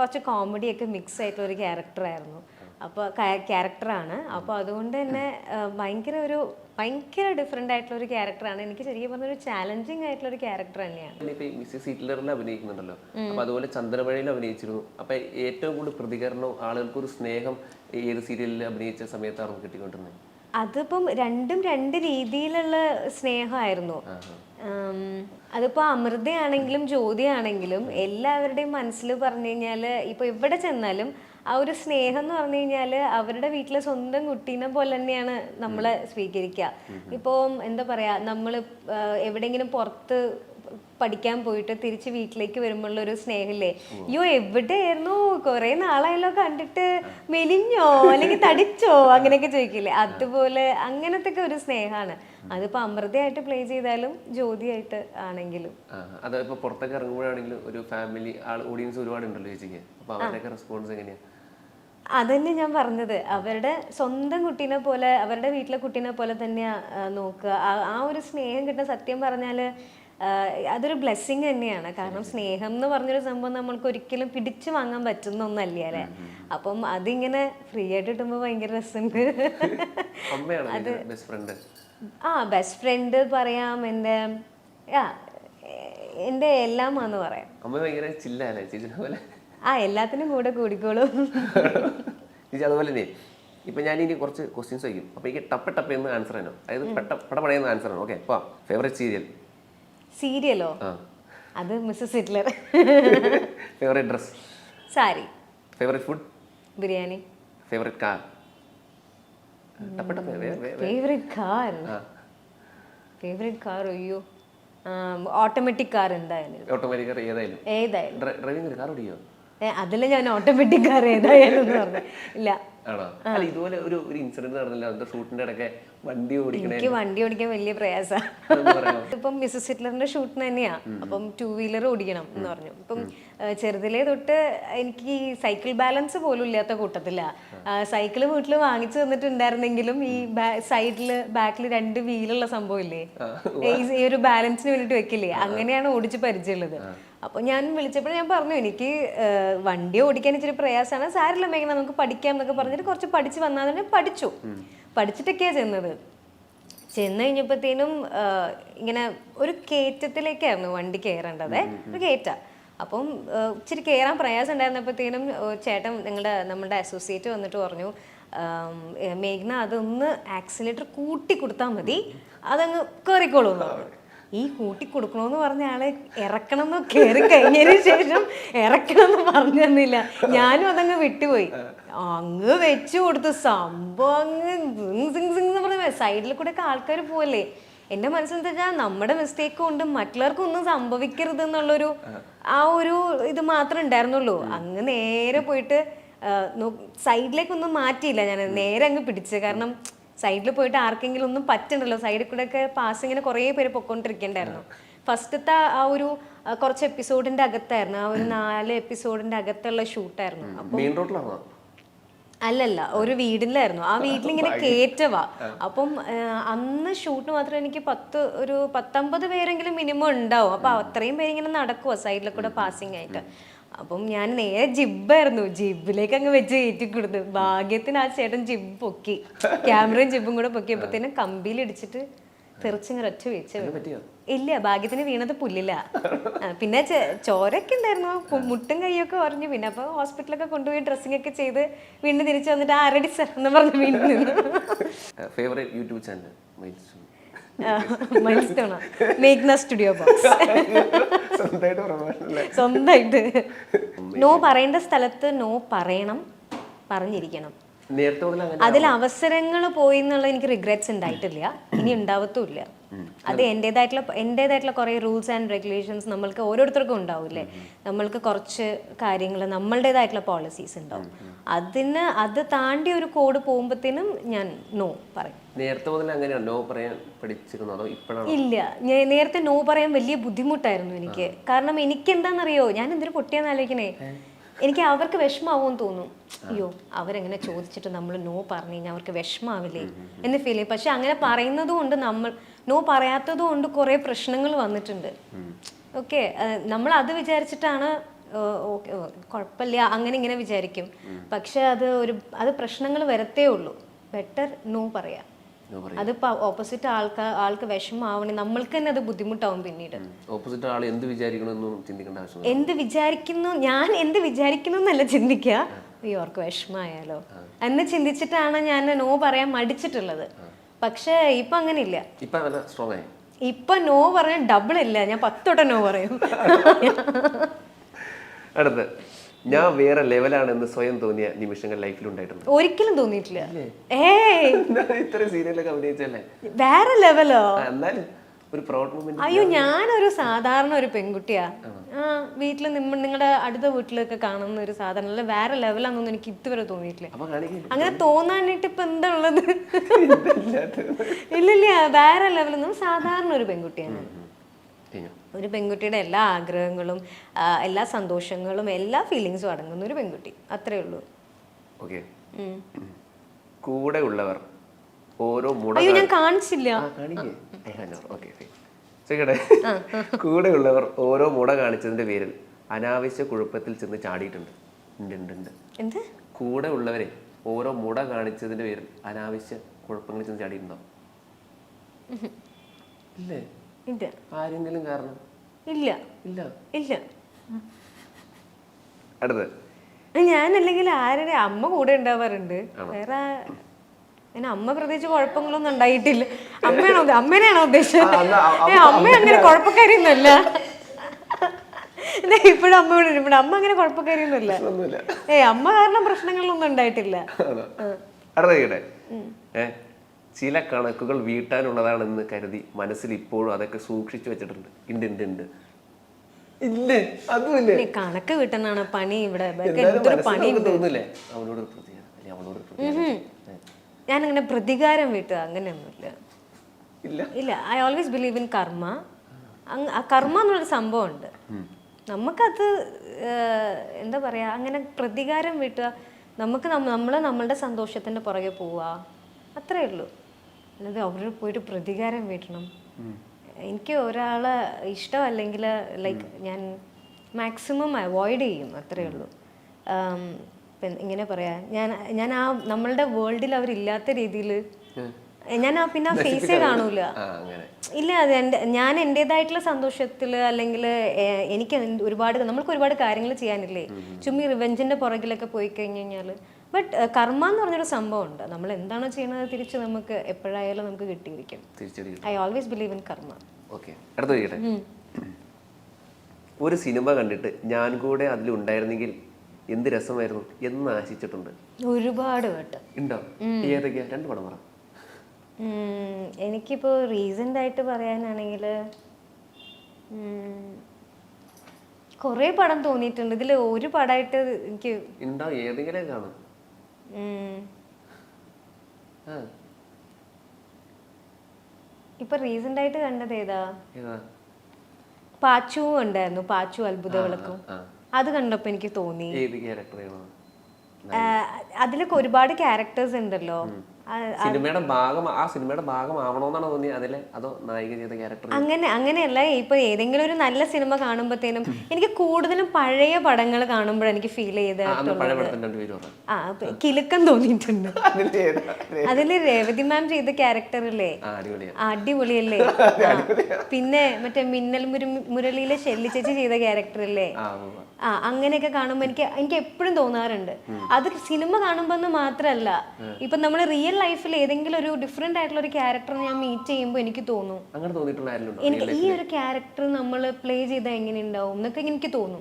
കുറച്ച് കോമഡിയൊക്കെ മിക്സ് ആയിട്ടുള്ള ഒരു ക്യാരക്ടറായിരുന്നു അപ്പോൾ ക്യാരക്ടറാണ് അപ്പോൾ അതുകൊണ്ട് തന്നെ ഭയങ്കര ഒരു ഭയങ്കര ഡിഫറെന്റ് ആയിട്ടുള്ള ഒരു ക്യാരക്ടറാണ് എനിക്ക് ശരിക്കും പറഞ്ഞ ഒരു ചാലഞ്ചിങ് ആയിട്ടുള്ള ഒരു ക്യാരക്ടർ തന്നെയാണ്. മിസ്സിസ് ഹിറ്റ്ലറിൽ അഭിനയിക്കുന്നുണ്ടല്ലോ. അപ്പോൾ അതുപോലെ ചന്ദ്രമഴയിൽ അഭിനയിച്ചിരുന്നു. അപ്പോൾ ഏറ്റവും കൂടുതൽ പ്രതികരണം ആളുകൾക്ക് ഒരു സ്നേഹം ഏത് സീരിയലിൽ അഭിനയിച്ച സമയത്താണ് കിട്ടിക്കൊണ്ടിരുന്നത്? അതിപ്പം രണ്ടും രണ്ട് രീതിയിലുള്ള സ്നേഹമായിരുന്നു. ഉം, അതിപ്പോ അമൃതയാണെങ്കിലും ജ്യോതിയാണെങ്കിലും എല്ലാവരുടെയും മനസ്സിൽ പറഞ്ഞു കഴിഞ്ഞാൽ ഇപ്പൊ ഇവിടെ ചെന്നാലും ആ ഒരു സ്നേഹം എന്ന് പറഞ്ഞു കഴിഞ്ഞാൽ അവരുടെ വീട്ടിലെ സ്വന്തം കുട്ടീനെ പോലെ തന്നെയാണ് നമ്മളെ സ്വീകരിക്കുക. ഇപ്പോൾ എന്താ പറയാ നമ്മൾ എവിടെയെങ്കിലും പുറത്ത് പഠിക്കാൻ പോയിട്ട് തിരിച്ച് വീട്ടിലേക്ക് വരുമ്പോഴുള്ള ഒരു സ്നേഹമില്ലേ? അയ്യോ എവിടെയായിരുന്നു? കുറെ നാളായല്ലോ കണ്ടിട്ട്. മെലിഞ്ഞോ? അല്ലെങ്കിൽ തടിച്ചോ? അങ്ങനെയൊക്കെ ചോദിക്കില്ലേ? അതുപോലെ അങ്ങനത്തെ ഒരു സ്നേഹമാണ്. അതിപ്പോ അമൃതയായിട്ട് പ്ലേ ചെയ്താലും ജ്യോതിയായിട്ട് ആണെങ്കിലും. അതായത് ഇപ്പൊ പുറത്തൊക്കെ ഇറങ്ങുമ്പോഴാണെങ്കിലും ഒരു ഫാമിലി ആൾ ഓഡിയൻസ് ഒരുപാട് ഉണ്ടല്ലോ ചേച്ചിക്ക്. അപ്പൊ അവരുടെയൊക്കെ റെസ്പോൺസ് എങ്ങനെയാ? അതന്നെ ഞാൻ പറഞ്ഞത്. അവരുടെ സ്വന്തം കുട്ടീനെ പോലെ അവരുടെ വീട്ടിലെ കുട്ടീനെ പോലെ തന്നെയാ നോക്കുക. ആ- ഒരു സ്നേഹം കിട്ടുന്ന സത്യം പറഞ്ഞാൽ ആ, അതൊരു ബ്ലെസ്സിങ് തന്നെയാണ്. കാരണം സ്നേഹം എന്ന് പറഞ്ഞൊരു സംഭവം നമ്മൾക്ക് ഒരിക്കലും പിടിച്ചു വാങ്ങാൻ പറ്റുന്ന ഒന്നല്ലേ അല്ലേ അപ്പം അതിങ്ങനെ ഫ്രീ ആയിട്ട് കിട്ടുമ്പോൾ ഭയങ്കര രസമുണ്ട്. അത് ആ ബെസ്റ്റ് ഫ്രണ്ട് പറയാം. എന്റെ ആ എന്റെ എല്ലാമാന്ന് പറയാം. അമ്മ ഭയങ്കര ചില്ലല്ലേ ചേച്ചിനെ പോലെ? ആ എല്ലാത്തിനും കൂടെ കൂടിക്കോളും. ചേച്ചി അതുപോലെ തന്നെ. ഇപ്പൊ ഞാൻ ഇനി കുറച്ച് ക്വസ്റ്റ്യൻസ് ചോദിക്കും. അപ്പോൾ എനിക്ക് ടപ്പ ടപ്പ എന്ന് ആൻസർ ആണ് അതായത് പെട്ട പട പടയുന്ന ആൻസർ ആണ് ഓക്കെ അപ്പോൾ ഫേവറേറ്റ് സീരിയൽ സീരിയലോ? അത് Mrs Hitler. Favourite dress sari. Favourite food biryani. Favourite car favourite car favourite car അയ്യോ. ഓട്ടോമാറ്റിക് കാർ എന്തായാലും. ഓട്ടോമാറ്റിക് കാർ ഏതായാലും. ഏതായാലും. ഡ്രൈവിംഗ് കാർ ഓടിയോ? ഏ, അതിൽ ഞാൻ ഓട്ടോമാറ്റിക് കാർ ഏതായാലും എന്ന് ഇല്ല. ആണോ? അല്ല ഇതുപോലെ ഒരു ഒരു ഇൻസിഡന്റ് നടന്നില്ല. അതിന്റെ ഷൂട്ടിന്റെ ഇടയ്ക്ക് വണ്ടി ഓടിക്കണേ എനിക്ക് വണ്ടി ഓടിക്കാൻ വലിയ പ്രയാസമാണ് ഇപ്പം മിസ്സസ് ഹിറ്റ്ലറിന്റെ ഷൂട്ടിന് തന്നെയാ. അപ്പം ടൂ വീലർ ഓടിക്കണം എന്ന് പറഞ്ഞു. ഇപ്പം ചെറുതിലെ തൊട്ട് എനിക്ക് ഈ സൈക്കിൾ ബാലൻസ് പോലും ഇല്ലാത്ത കൂട്ടത്തില്ല സൈക്കിൾ വീട്ടിൽ വാങ്ങിച്ചു തന്നിട്ടുണ്ടായിരുന്നെങ്കിലും ഈ സൈഡിൽ ബാക്കിൽ രണ്ട് വീലുള്ള സംഭവം ഇല്ലേ ഈ- ഈ ഒരു ബാലൻസിന് വേണ്ടിട്ട് വെക്കില്ലേ? അങ്ങനെയാണ് ഓടിച്ച് പരിചയമുള്ളത്. അപ്പൊ ഞാൻ വിളിച്ചപ്പോൾ ഞാൻ പറഞ്ഞു എനിക്ക് വണ്ടി ഓടിക്കാൻ ഇച്ചിരി പ്രയാസമാണ് സാരില്ല മേഘന നമുക്ക് പഠിക്കാം എന്നൊക്കെ പറഞ്ഞിട്ട് കുറച്ച് പഠിച്ച് വന്നാൽ തന്നെ പഠിച്ചു. പഠിച്ചിട്ടൊക്കെയാ ചെന്നത്. ചെന്ന് കഴിഞ്ഞപ്പോഴത്തേനും ഇങ്ങനെ ഒരു കയറ്റത്തിലേക്കായിരുന്നു വണ്ടി കയറേണ്ടത്. ഒരു കയറ്റ. അപ്പം ഇച്ചിരി കയറാൻ പ്രയാസം ഉണ്ടായിരുന്നപ്പോഴത്തേനും ചേട്ടൻ നിങ്ങളുടെ നമ്മുടെ അസോസിയേറ്റ് വന്നിട്ട് പറഞ്ഞു മേഘ്ന അതൊന്ന് ആക്സിലേറ്റർ കൂട്ടി കൊടുത്താൽ മതി. അതങ്ങ് കയറിക്കോളൂ ഈ കൂട്ടി കൊടുക്കണമെന്ന് പറഞ്ഞ ആൾ ഇറക്കണം എന്ന് കയറി കഴിഞ്ഞതിന് ശേഷം ഇറക്കണം എന്ന് പറഞ്ഞു തന്നില്ല. ഞാനും അതങ്ങ് വിട്ടുപോയി. അങ്ങ് വെച്ചു കൊടുത്തു സംഭവം അങ്ങ് സിങ് സിങ് സിങ് എന്ന് പറഞ്ഞ സൈഡിൽ കൂടെ ഒക്കെ ആൾക്കാർ പോവല്ലേ? എന്റെ മനസ്സിൽ വെച്ചാൽ നമ്മുടെ മിസ്റ്റേക്ക് കൊണ്ട് മറ്റുള്ളവർക്ക് ഒന്നും സംഭവിക്കരുത് എന്നുള്ളൊരു ആ ഒരു ഇത് മാത്രം ഉണ്ടായിരുന്നുള്ളൂ. അങ്ങ് നേരെ പോയിട്ട് സൈഡിലേക്കൊന്നും മാറ്റിയില്ല ഞാൻ. നേരെ അങ്ങ് പിടിച്ച്. കാരണം സൈഡിൽ പോയിട്ട് ആർക്കെങ്കിലും ഒന്നും പറ്റണ്ടല്ലോ. സൈഡിൽ കൂടെ ഒക്കെ പാസ് ഇങ്ങനെ കുറേ പേര് പൊക്കോണ്ടിരിക്കണ്ടായിരുന്നു ഫസ്റ്റത്തെ ആ ഒരു കുറച്ച് എപ്പിസോഡിന്റെ അകത്തായിരുന്നു. ആ ഒരു നാല് എപ്പിസോഡിന്റെ അകത്തുള്ള ഷൂട്ടായിരുന്നു റോഡിലാണോ അല്ലല്ല ഒരു വീടിലായിരുന്നു ആ വീട്ടിലിങ്ങനെ കേറ്റവാ. അപ്പം അന്ന് ഷൂട്ടിന് മാത്രം എനിക്ക് പത്ത് ഒരു പത്തൊമ്പത് പേരെങ്കിലും മിനിമം ഉണ്ടാവും. അപ്പൊ അത്രയും പേരിങ്ങനെ നടക്കുവാ സൈഡിൽ കൂടെ പാസിംഗ് ആയിട്ട്. അപ്പം ഞാൻ നേരെ ജിബായിരുന്നു ജിബിലേക്ക് അങ്ങ് വെച്ച് കയറ്റി കൊടുത്തു ഭാഗ്യത്തിന് ആ ചേട്ടൻ ജിബ് പൊക്കി. ക്യാമറയും ജിബും കൂടെ പൊക്കിയപ്പോഴത്തേനും കമ്പിയിൽ ഇടിച്ചിട്ട് തെറിച്ചിങ്ങനെ ഒറ്റ വീഴ്ച പറ്റിയോ? ഇല്ല ഭാഗ്യത്തിന് വീണത് പുല്ലില്ല പിന്നെ ചോരൊക്കെ ഉണ്ടായിരുന്നു. മുട്ടും കൈയൊക്കെ പറഞ്ഞു പിന്നെ അപ്പൊ ഹോസ്പിറ്റലൊക്കെ കൊണ്ടുപോയി ഡ്രസ്സിംഗ് ഒക്കെ ചെയ്ത് വീണ്ടും തിരിച്ചു വന്നിട്ട് ആരടി സർ എന്ന് പറഞ്ഞു വീണ്ടും നിന്നു. ഫേവറേറ്റ് യൂട്യൂബ് ചാനൽ മേഘ്ന സ്റ്റുഡിയോ ബോക്സ് സ്വന്തമായിട്ട് നോ പറയേണ്ട സ്ഥലത്ത് നോ പറയണം പറഞ്ഞിരിക്കണം. അതിൽ അവസരങ്ങൾ പോയി എന്നുള്ള എനിക്ക് റിഗ്രറ്റ്സ് ഉണ്ടായിട്ടില്ല. ഇനി ഉണ്ടാവത്തുമില്ല. അത് എന്റെതായിട്ടുള്ള എന്റെതായിട്ടുള്ള കുറേ റൂൾസ് ആൻഡ് റെഗുലേഷൻസ് നമ്മൾക്ക് ഓരോരുത്തർക്കും ഉണ്ടാവില്ലേ? നമ്മൾക്ക് കുറച്ച് കാര്യങ്ങൾ നമ്മളുടേതായിട്ടുള്ള പോളിസീസ് ഉണ്ടാവും. അതിന് അത് താണ്ടി ഒരു കോഡ് പോകുമ്പോഴത്തേനും ഞാൻ നോ പറയും. നേരത്തെ മുതൽ അങ്ങനെയാണ് നോ പറയാൻ പഠിച്ചിരുന്നു അതോ ഇപ്പോഴാണോ? ഇല്ല. ഞാൻ നേരത്തെ നോ പറയാൻ വലിയ ബുദ്ധിമുട്ടായിരുന്നു എനിക്ക്. കാരണം എനിക്ക് എന്താണെന്നറിയോ ഞാൻ എന്തൊരു പൊട്ടിയാന്ന് ആലോചിക്കണേ? എനിക്ക് അവർക്ക് വിഷമാവും തോന്നും. അയ്യോ അവരെങ്ങനെ ചോദിച്ചിട്ട് നമ്മൾ നോ പറഞ്ഞു കഴിഞ്ഞാൽ അവർക്ക് വിഷമാവില്ലേ? എന്ന് ഫീൽ ചെയ്യും. പക്ഷെ അങ്ങനെ പറയുന്നത് കൊണ്ട് നമ്മൾ നോ പറയാത്തത് കൊണ്ട് കുറേ പ്രശ്നങ്ങൾ വന്നിട്ടുണ്ട്. ഓക്കെ നമ്മൾ അത് വിചാരിച്ചിട്ടാണ് ഓക്കെ കുഴപ്പമില്ല അങ്ങനെ ഇങ്ങനെ വിചാരിക്കും. പക്ഷെ അത് ഒരു അത് പ്രശ്നങ്ങൾ വരത്തേ ഉള്ളൂ. ബെറ്റർ നോ പറയാം. അതിപ്പോ ഓപ്പോസിറ്റ് ആൾക്ക് ആൾക്ക് വിഷമാവണേ നമ്മൾക്ക് തന്നെ അത് ബുദ്ധിമുട്ടാവും പിന്നീട്. ഓപ്പോസിറ്റ് ആൾ എന്ത് വിചാരിക്കണമെന്നും ചിന്തിക്കേണ്ട എന്ത് വിചാരിക്കുന്നു ഞാൻ എന്ത് വിചാരിക്കുന്നു എന്നല്ല ചിന്തിക്കുക. അയ്യോ അവർക്ക് വിഷമായാലോ എന്ന് ചിന്തിച്ചിട്ടാണ് ഞാൻ നോ പറയാൻ മടിച്ചിട്ടുള്ളത്. പക്ഷെ ഇപ്പൊ അങ്ങനെയില്ല ഇപ്പൊ സ്ട്രോങ് ആയി? ഇപ്പൊ നോ പറയാൻ ഡബിൾ ഇല്ല. ഞാൻ പത്തോട്ടം നോ പറയും. അടുത്ത് ഞാൻ വേറെ ലെവലാണ് എന്ന് സ്വയം തോന്നിയ നിമിഷങ്ങൾ ലൈഫിൽ ഉണ്ടായിട്ടുണ്ട്. ഒരിക്കലും തോന്നിയിട്ടില്ല. ഏയ്. ഇത്ര സീരിയലൊക്കെ അഭിനയിച്ചല്ലേ? വേറെ ലെവലോ എന്നാലും ഒരു പ്രൗഡ് മൂമെന്റ് അയ്യോ ഞാനൊരു സാധാരണ ഒരു പെൺകുട്ടിയാ. ആ വീട്ടിൽ നിമ്മ നിങ്ങളുടെ അടുത്ത വീട്ടിലൊക്കെ കാണുന്ന ഒരു സാധാരണ അല്ല വേറെ ലെവലാണെന്നൊന്നും എനിക്ക് ഇതുവരെ തോന്നിയിട്ടില്ല. അങ്ങനെ തോന്നാനായിട്ട് ഇപ്പൊ എന്താ ഉള്ളത് ഇല്ലില്ല വേറെ ലെവലൊന്നും സാധാരണ ഒരു പെൺകുട്ടിയാണ്. ഒരു പെൺകുട്ടിയുടെ എല്ലാ ആഗ്രഹങ്ങളും എല്ലാ സന്തോഷങ്ങളും എല്ലാ ഫീലിങ്സും അടങ്ങുന്ന ഒരു പെൺകുട്ടി. അത്രേ ഉള്ളൂ. കൂടെ ഉള്ളവർ. ഓരോ മുട ഞാൻ കാണിച്ചില്ല. കാണിക്കേ. ഓരോ മുട കാണിച്ചതിന്റെ പേരിൽ അനാവശ്യ കുഴപ്പത്തിൽ ചെന്ന് ചാടിയിട്ടുണ്ട്. ഉണ്ട് കൂടെ ഉള്ളവരെ ഓരോ മുട കാണിച്ചതിന്റെ പേരിൽ അനാവശ്യ കുഴപ്പങ്ങൾ ചെന്ന് ചാടിയിട്ടുണ്ടോ? ഇല്ലേ? ആരെങ്കിലും കാരണം? ഇല്ല. ഇല്ല. ഇല്ല. ഞാൻ അല്ലെങ്കിൽ ആരുടെ അമ്മ കൂടെ ഉണ്ടാവാറുണ്ട്. വേറെ അങ്ങനെ അമ്മ പ്രത്യേകിച്ച് കുഴപ്പങ്ങളൊന്നും ഉണ്ടായിട്ടില്ല. അമ്മയാണോ അമ്മേനെയാണോ ഉദ്ദേശിച്ചത്? അമ്മ അങ്ങനെ കുഴപ്പക്കാരിയൊന്നുമല്ല. ഇപ്പോഴും അമ്മ ഇവിടെ ഇവിടെ അമ്മ അങ്ങനെ കുഴപ്പക്കാരിയൊന്നുമില്ല. ഏ അമ്മ കാരണം പ്രശ്നങ്ങളൊന്നും ഉണ്ടായിട്ടില്ല. ചില കണക്കുകൾ വീട്ടാനുള്ളതാണെന്ന് കരുതി മനസ്സിൽ ഇപ്പോഴും അതൊക്കെ സൂക്ഷിച്ചു വെച്ചിട്ടുണ്ട്. ഉണ്ട് ഉണ്ട് ഉണ്ട് ഇല്ലേ? അതുമില്ലേ? കണക്ക് കിട്ടുന്നതാണ് പണി ഇവിടെ. എന്തൊരു പണി തോന്നില്ലേ? അവനോട് അവളോട് ഒരു പ്രതികാരം വീട്ടുക അങ്ങനെയൊന്നുമില്ല. ഇല്ല. ഇല്ല ഐ ഓൾവേസ് ബിലീവ് ഇൻ കർമ്മ കർമ്മ എന്നുള്ളൊരു സംഭവമുണ്ട്. നമുക്കത് എന്താ പറയാ അങ്ങനെ പ്രതികാരം വീട്ടുക. നമുക്ക് നമ്മൾ നമ്മളുടെ സന്തോഷത്തിന്റെ പുറകെ പോവുക. അത്രേ ഉള്ളൂ. അല്ലാതെ അവരോട് പോയിട്ട് പ്രതികാരം വീട്ടണം. എനിക്ക് ഒരാളെ ഇഷ്ടമല്ലെങ്കിൽ ലൈക്ക് ഞാൻ മാക്സിമം അവോയ്ഡ് ചെയ്യും. അത്രേ ഉള്ളൂ. ഇപ്പം ഇങ്ങനെ പറയാ. ഞാൻ ഞാൻ ആ നമ്മളുടെ വേൾഡിൽ അവരില്ലാത്ത രീതിയിൽ ഞാൻ ആ പിന്നെ ആ ഫേസേ കാണൂല. ഇല്ല അത് എന്റെ ഞാൻ എന്റെതായിട്ടുള്ള സന്തോഷത്തിൽ അല്ലെങ്കിൽ എനിക്ക് ഒരുപാട് നമ്മൾക്ക് ഒരുപാട് കാര്യങ്ങൾ ചെയ്യാനില്ലേ? ചുമ്മാ റിവെഞ്ചിന്റെ പുറകിലൊക്കെ പോയി കഴിഞ്ഞ് കഴിഞ്ഞാൽ ബട്ട് കർമ്മ എന്ന് പറഞ്ഞൊരു സംഭവം ഉണ്ട് നമ്മൾ എന്താണോ ചെയ്യുന്നത് തിരിച്ച് നമുക്ക് എപ്പോഴായാലും നമുക്ക് കിട്ടിയിരിക്കും. I always believe in karma. ഒരു സിനിമ കണ്ടിട്ട് ഞാൻ കൂടെ അതിലുണ്ടായിരുന്നെങ്കിൽ എന്ത് രസമായിരുന്നു എന്ന് ആശിച്ചിട്ടുണ്ട്. ഒരുപാട് വട്ടം. ഉണ്ടോ? ഏതൊക്കെയാ? രണ്ട് പടം പറ. എനിക്കിപ്പോൾ റീസെന്റ് ആയിട്ട് പറയാനാണെങ്കിൽ കുറേ പടം തോന്നിയിട്ടുണ്ട്. ഇതിൽ ഒരു പടമായിട്ട് എനിക്ക് ഉണ്ടോ? ഏതെങ്കിലും കാണും. ഇപ്പൊ റീസെന്റ് ആയിട്ട് കണ്ടത് ഏതാ? പാച്ചു ഉണ്ടായിരുന്നു. പാച്ചു അത്ഭുത വിളക്കും അത് കണ്ടപ്പോ എനിക്ക് തോന്നി. അതിലൊക്കെ ഒരുപാട് ക്യാരക്ടേഴ്സ് ഉണ്ടല്ലോ. സിനിമയുടെ ഭാഗം ആ സിനിമയുടെ ഭാഗമാവണോന്നാണോ തോന്നിയത് അതിലെ? അതോ നായിക ചെയ്ത ക്യാരക്ടർ അങ്ങനെ അങ്ങനെയല്ല. ഇപ്പൊ ഏതെങ്കിലും ഒരു നല്ല സിനിമ കാണുമ്പോഴത്തേനും എനിക്ക് കൂടുതലും പഴയ പടങ്ങൾ കാണുമ്പോഴാണ് എനിക്ക് ഫീൽ ചെയ്ത് ആ കിലുക്കം തോന്നിയിട്ടുണ്ട്. അതിലെ രേവതി മാം ചെയ്ത ക്യാരക്ടറില്ലേ? അടിപൊളിയല്ലേ? പിന്നെ മറ്റേ മിന്നൽ മുരളിയിലെ ഷെല്ലി ചേച്ചി ചെയ്ത ക്യാരക്ടറില്ലേ? ആ അങ്ങനെയൊക്കെ കാണുമ്പോൾ എനിക്ക് എനിക്ക് എപ്പോഴും തോന്നാറുണ്ട്. അത് സിനിമ കാണുമ്പോൾ മാത്രല്ല മാത്രമല്ല ഇപ്പൊ നമ്മൾ റിയൽ ലൈഫിൽ ഏതെങ്കിലും ഒരു ഡിഫറെന്റ് ആയിട്ടുള്ള ഒരു ക്യാരക്ടർ ഞാൻ മീറ്റ് ചെയ്യുമ്പോൾ എനിക്ക് തോന്നും. അങ്ങനെ തോന്നിയിട്ടുള്ള എനിക്ക് ഈ ഒരു ക്യാരക്ടർ നമ്മൾ പ്ലേ ചെയ്താൽ എങ്ങനെ ഉണ്ടാവും എന്നൊക്കെ എനിക്ക് തോന്നും.